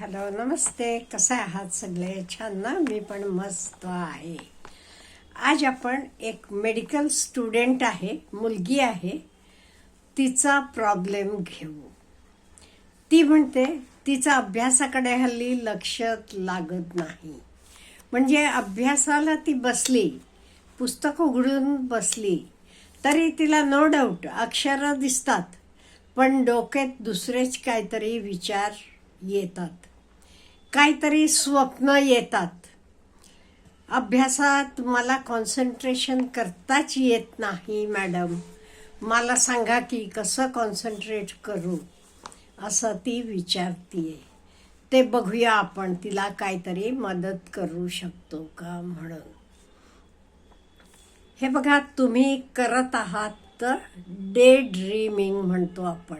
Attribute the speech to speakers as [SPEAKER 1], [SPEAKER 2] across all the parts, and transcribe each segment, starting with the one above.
[SPEAKER 1] Hello नमस्ते. कसे आहात सगळे? छान ना? मी पण मस्त आहे. आज आपण एक मेडिकल स्टुडंट आहे मुलगी आहे. तिचा प्रॉब्लेम घेऊ. ती म्हणते तिचा अभ्यासाकडे हल्ली लक्ष लागत नाही. म्हणजे अभ्यासाला ती बसली पुस्तक उघडून बसली तरी तिला नो डाऊट अक्षरं दिसतात पण डोक्यात दुसरेच काहीतरी विचार येतात. काहीतरी स्वप्न येतात. अभ्यासात मला कॉन्सन्ट्रेशन करताच येत नाही मॅडम मला सांगा की कसं कॉन्सन्ट्रेट करू? असं ती विचारतीये. ते बघूया आपण तिला काहीतरी मदत करू शकतो का म्हणून. हे बघा तुम्ही करत आहात तर डे ड्रीमिंग म्हणतो आपण.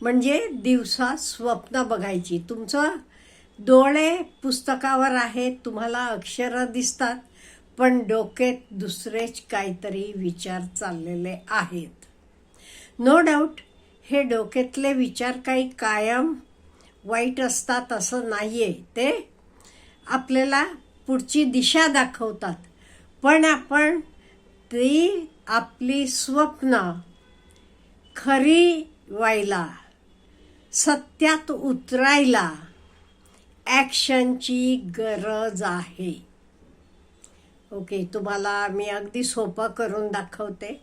[SPEAKER 1] म्हणजे दिवसा स्वप्न बघायची. तुमचं डोळे पुस्तकावर आहेत तुम्हाला अक्षरं दिसतात पण डोक्यात दुसरेच काहीतरी विचार चाललेले आहेत. नो डाऊट हे डोक्यातले विचार काही कायम वाईट असतात असं नाही आहे ते. आपल्याला पुढची दिशा दाखवतात पण आपण ती आपली स्वप्न खरी व्हायला सत्यात उतरायला ॲक्शनची गरज आहे. ओके तुम्हाला मी अगदी सोपं करून दाखवते.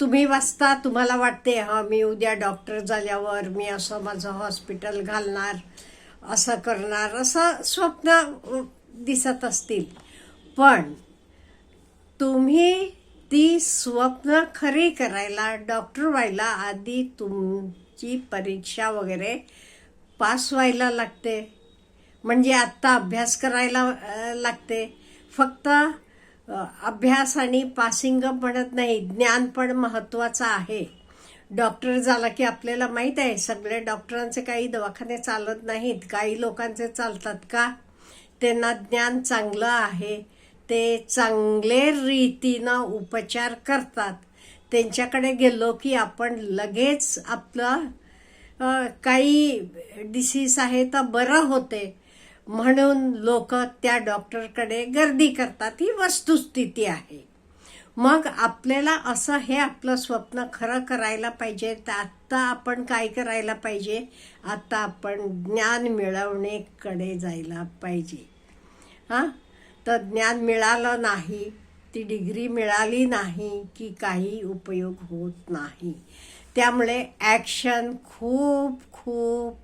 [SPEAKER 1] तुम्ही वाचता तुम्हाला वाटते हा मी उद्या डॉक्टर झाल्यावर मी असं माझं हॉस्पिटल घालणार असं करणार असं स्वप्न दिसत असतील. पण तुम्ही ती स्वप्न खरी करायला डॉक्टर व्हायला आधी तुमची परीक्षा वगैरे पास व्हायला लागते. म्हणजे आत्ता अभ्यास करायला लागते. फक्त अभ्यास आणि पासिंग म्हणत नाही ज्ञान पण महत्त्वाचं आहे. डॉक्टर झाला की आपल्याला माहीत आहे सगळे डॉक्टरांचे काही दवाखाने चालत नाहीत. काही लोकांचे चालतात का? त्यांना ज्ञान चांगलं आहे. ते चांगले रीतीनं उपचार करतात. त्यांच्याकडे गेलो की आपण लगेच आपलं काही डिसीज आहे तर बरं होते. म्हणून लोक त्या डॉक्टरकडे गर्दी करतात. ही वस्तुस्थिती आहे. मग आपल्याला असं हे आपलं स्वप्न खरं करायला पाहिजे. तर आत्ता आपण काय करायला पाहिजे? आत्ता आपण ज्ञान मिळवणेकडे जायला पाहिजे. हां? तर ज्ञान मिळालं नाही ती डिग्री मिळाली नाही की काही उपयोग होत नाही. त्यामुळे ॲक्शन खूप खूप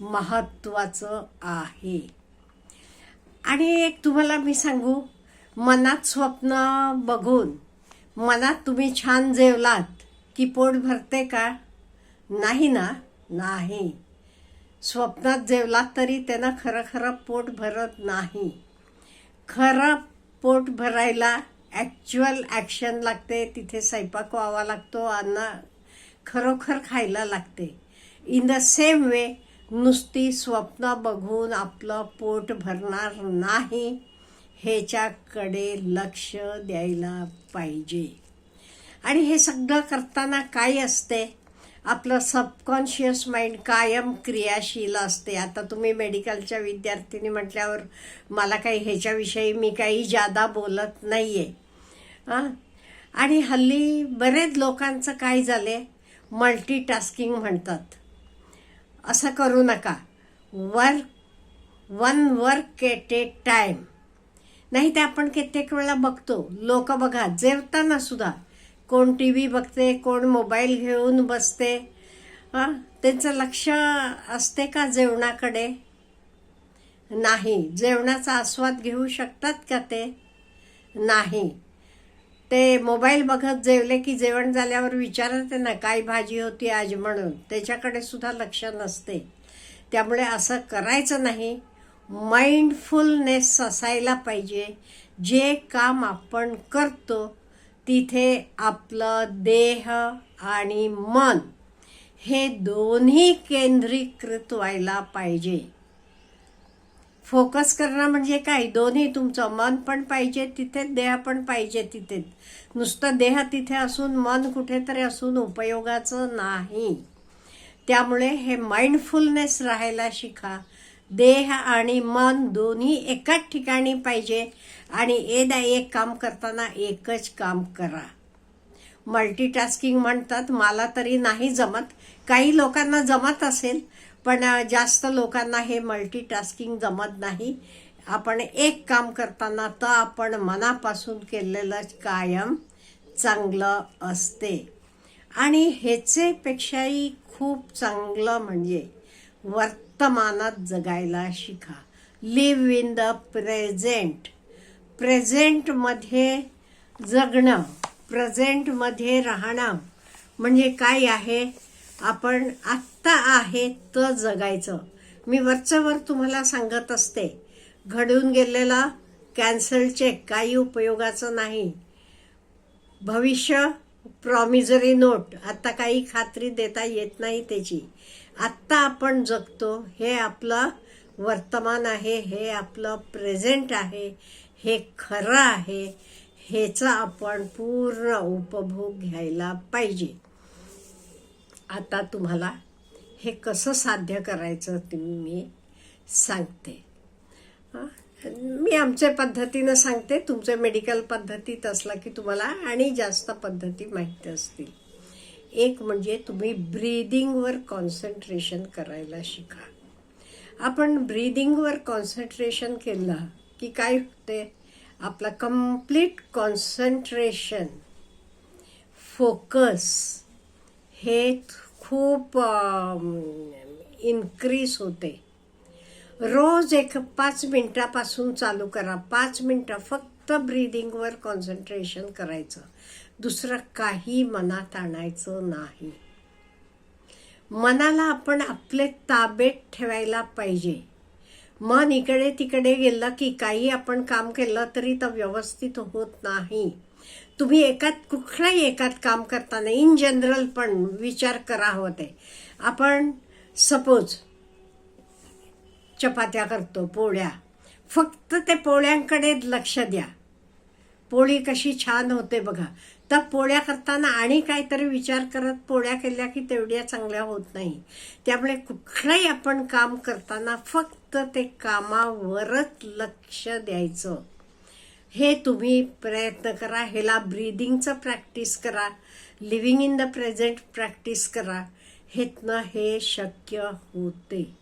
[SPEAKER 1] महत्त्वाचं आहे. आणि एक तुम्हाला मी सांगू मनात स्वप्न बघून मनात तुम्ही छान जेवलात की पोट भरते का? नाही ना? नाही. स्वप्नात जेवलात तरी त्यांना खरं खरं पोट भरत नाही. खरं पोट भरायला ॲक्च्युअल ॲक्शन लागते तिथे स्वयंपाक व्हावा लागतो अन्न खरोखर खायला लागते. इन द सेम वे नुसती स्वप्न बघून आपलं पोट भरणार नाही ह्याच्याकडे लक्ष द्यायला पाहिजे. आणि हे सगळं करताना काय असते? आपलं सबकॉन्शियस माइंड कायम क्रियाशील असते. आता तुम्ही मेडिकलच्या विद्यार्थिनी म्हटल्यावर मला काही ह्याच्याविषयी मी काही जादा बोलत नाही आहे आणि हल्ली बरेच लोकांचं काय झाले मल्टीटास्किंग म्हणतात. असं करू नका. Work one work at a time नाही ते आपण कित्येक वेळा बघतो. लोक बघा जेवताना सुद्धा कोण टी व्ही बघते कोण मोबाईल घेऊन बसते. हां? त्यांचं लक्ष असते का जेवणाकडे? नाही. जेवणाचा आस्वाद घेऊ शकतात का ते? नाही. ते मोबाईल बघत जेवले की जेवण झाल्यावर विचारते ना काय भाजी होती आज? म्हणून. त्याच्याकडे सुद्धा लक्ष नसते. त्यामुळे असं करायचं नाही. माइंडफुलनेस असायला पाहिजे. जे काम आपण करतो तिथे आपलं देह आणि मन हे दोन्ही केंद्रीकृत व्हायला पाहिजे. फोकस करणं म्हणजे काय? दोन्ही तुमचं मन पण पाहिजे तिथे देह पण पाहिजे तिथे. नुसतं देह तिथे असून मन कुठेतरी असून उपयोगाचं नाही. त्यामुळे हे माइंडफुलनेस राहायला शिका. देह आणि मन दोन्ही एकाच ठिकाणी पाहिजे आणि एदा एक काम करताना एकच काम करा. मल्टीटास्किंग म्हणतात मला तरी नाही जमत. काही लोकांना जमत असेल पण जास्त लोकांना हे मल्टीटास्किंग जमत नाही. आपण एक काम करताना तर आपण मनापासून केलेलं कायम चांगलं असते. आणि ह्याचेपेक्षाही खूप चांगलं म्हणजे वर्तमानात जगायला शिका. लिव्ह इन द प्रेझेंट प्रेझेंटमध्ये जगणं प्रेझेंटमध्ये राहणं म्हणजे काय आहे? आपण आत्ता आहे तर जगायचं. मी वरच्यावर तुम्हाला सांगत असते घडून गेलेला कॅन्सल चेक काही उपयोगाचं नाही. भविष्य प्रॉमिजरी नोट आत्ता काही खात्री देता येत नाही त्याची. आत्ता आपण जगतो हे आपलं वर्तमान आहे हे आपलं प्रेझेंट आहे हे खरं आहे ह्याचा आपण पूर्ण उपभोग घ्यायला पाहिजे. आता तुम्हाला हे कसं साध्य करायचं ते मी सांगते. मी आमच्या पद्धतीनं सांगते तुमच्या मेडिकल पद्धतीत असला की तुम्हाला आणि जास्त पद्धती माहीत असतील. एक म्हणजे तुम्ही ब्रीदिंगवर कॉन्सन्ट्रेशन करायला शिका. आपण ब्रीदिंगवर कॉन्सन्ट्रेशन केलं की काय होते? आपला कंप्लीट कॉन्सन्ट्रेशन फोकस हे खूप इन्क्रीज होते. रोज एक पाच मिनटापासून चालू करा. पाच मिनटं फक्त ब्रीदिंगवर कॉन्सन्ट्रेशन करायचं. दुसरं काही मनात आणायचं नाही. मनाला आपण आपले ताबेत ठेवायला पाहिजे. मन इकडे तिकडे गेलं की काही आपण काम केलं तरी तर व्यवस्थित होत नाही. तुम्ही एकात कुठल्याही एकात काम करताना इन जनरल पण विचार करा होते आपण सपोज चपात्या करतो पोळ्या. फक्त ते पोळ्यांकडे लक्ष द्या. पोळी कशी छान होते बघा. तर पोळ्या करताना आणि काहीतरी विचार करत पोळ्या केल्या की तेवढ्या चांगल्या होत नाही. त्यामुळे कुठलंही आपण काम करताना फक्त ते कामावरच लक्ष द्यायचं. हे तुम्ही प्रयत्न करा ह्याला ब्रीदिंगचं प्रॅक्टिस करा living in the present practice करा. हेतनं हे शक्य होते.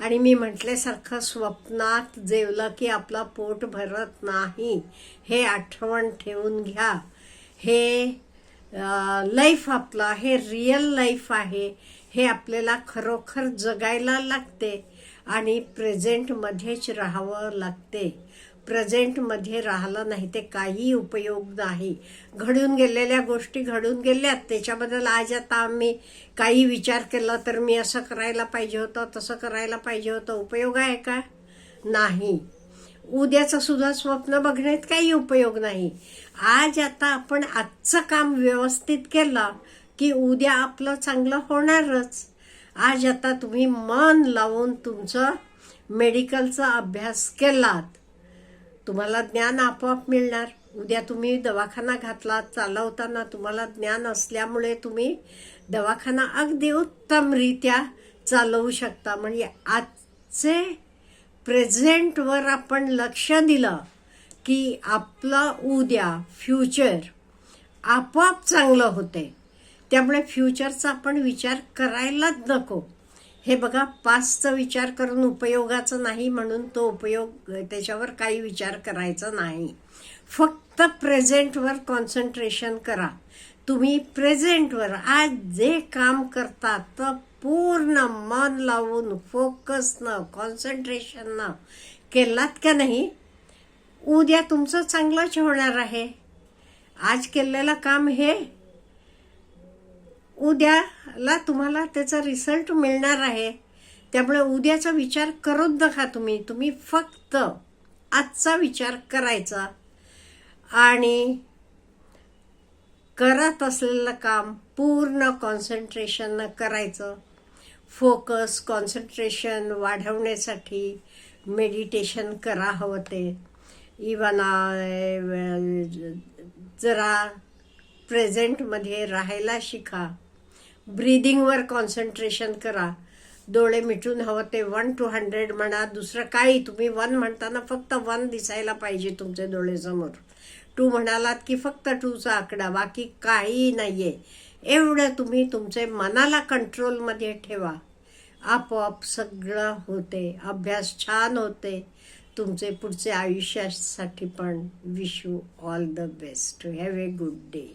[SPEAKER 1] आणि मी म्हटल्यासारखं स्वप्नात जेवलं की आपलं पोट भरत नाही. हे आठवण ठेवून घ्या. हे लाईफ आपलं हे रिअल लाईफ आहे. हे आपल्याला खरोखर जगायला लागते आणि प्रेझेंटमध्येच राहावं लागते. प्रेझेंटमध्ये राहिलं नाही ते काही उपयोग नाही. घडून गेलेल्या गोष्टी घडून गेल्यात. त्याच्याबद्दल आज आता आम्ही काही विचार केला तर मी असं करायला पाहिजे होतं तसं करायला पाहिजे होतं. उपयोग आहे का? नाही. उद्याचं सुद्धा स्वप्न बघण्यात काही उपयोग नाही. आज आता आपण आजचं काम व्यवस्थित केलं की उद्या आपलं चांगलं होणारच. आज आता तुम्ही मन लावून तुमचं मेडिकलचा अभ्यास केलात. तुम्हाला ज्ञान आपोआप मिळणार. उद्या तुम्ही दवाखाना घातला चालवताना तुम्हाला ज्ञान असल्यामुळे तुम्ही दवाखाना अगदी उत्तमरित्या चालवू शकता. म्हणजे आजचे प्रेझेंटवर आपण लक्ष दिलं की आपलं उद्या फ्युचर आपोआप चांगलं होते. त्यामुळे फ्युचरचा आपण विचार करायलाच नको. हे बघा पाचचा विचार करून उपयोगाचं नाही म्हणून तो उपयोग त्याच्यावर काही विचार करायचा नाही. फक्त प्रेझेंटवर कॉन्सन्ट्रेशन करा. तुम्ही प्रेझेंटवर आज जे काम करता तर पूर्ण मन लावून फोकसनं कॉन्सन्ट्रेशननं केलात का नाही? उद्या तुमचं चांगलंच होणार आहे. आज केलेलं काम हे उद्या ला तुम्हाला त्याचा रिझल्ट मिळणार आहे. त्यामुळे उद्याचा विचार करून नका तुम्ही. तुम्ही फक्त आजचा विचार करायचा. आणि करत असलेलं काम पूर्ण कॉन्सन्ट्रेशननं करायचं. फोकस कॉन्सन्ट्रेशन वाढवण्यासाठी मेडिटेशन करा हवं ते. इवन जरा प्रेझेंटमध्ये राहायला शिका. ब्रीदिंगवर कॉन्सन्ट्रेशन करा. डोळे मिटून हवं ते वन टू हंड्रेड म्हणा दुसरं काही. तुम्ही वन म्हणताना फक्त वन दिसायला पाहिजे तुमचे डोळेसमोर टू म्हणालात की फक्त टूचा आकडा बाकी काही आहे एवढं तुम्ही तुमचे मनाला कंट्रोलमध्ये ठेवा. आपोआप सगळं होते. अभ्यास छान होते. तुमचे पुढचे आयुष्यासाठी पण wish you all the best have a good day